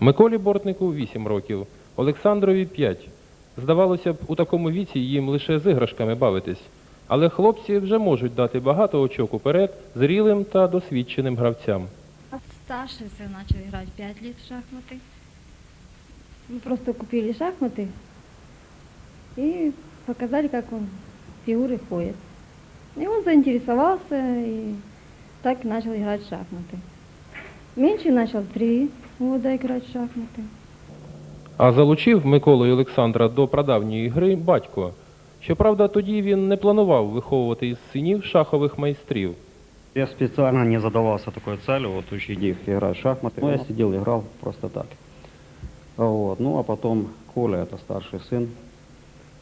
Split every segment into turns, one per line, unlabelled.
Миколі Бортнику 8 років, Олександрові 5. Здавалося б, у такому віці їм лише з іграшками бавитись. Але хлопці вже можуть дати багато очок уперед зрілим та досвідченим гравцям.
А старший сын начал играть 5 лет в шахматы.
Мы просто купили шахматы и показали, как он фигуры ходит. И он заинтересовался и так начал играть в шахматы. Меньше начал три года играть в шахматы.
А залучив Миколу і Олександра до прадавньої гри батько. Щоправда, тоді він не планував виховувати із синів шахових майстрів.
Я специально не задавался такой целью, вот учить их играть в шахматы. Ну, я сидел, играл просто так. А Вот. Ну, а потом Коля, это старший сын,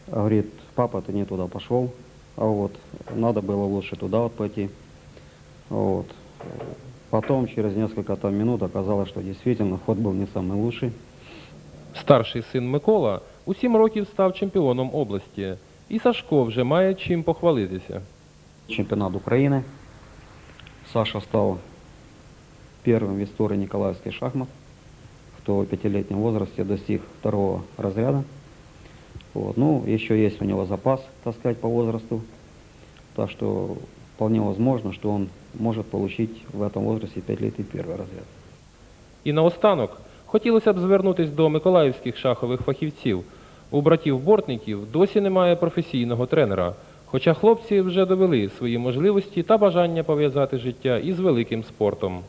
говорит, папа, ты не туда пошел, а вот надо было лучше туда вот пойти. Вот. Потом, через несколько там минут, оказалось, что действительно ход был не самый лучший.
Старший син Микола у сім років став чемпіоном області, і Сашко вже має чим похвалитися.
Чемпионат Украины. Саша стал первым в истории Николаевских шахмат, кто в пятилетнем возрасте достиг второго разряда. Вот. Ну, еще есть у него запас, так сказать, по возрасту. Так что вполне возможно, что он может получить в этом возрасте 5 лет и первый разряд.
І наостанок хотілося б звернутися до миколаївських шахових фахівців. У братів бортників досі немає професійного тренера, хоча хлопці вже довели свої можливості та бажання пов'язати життя із великим спортом.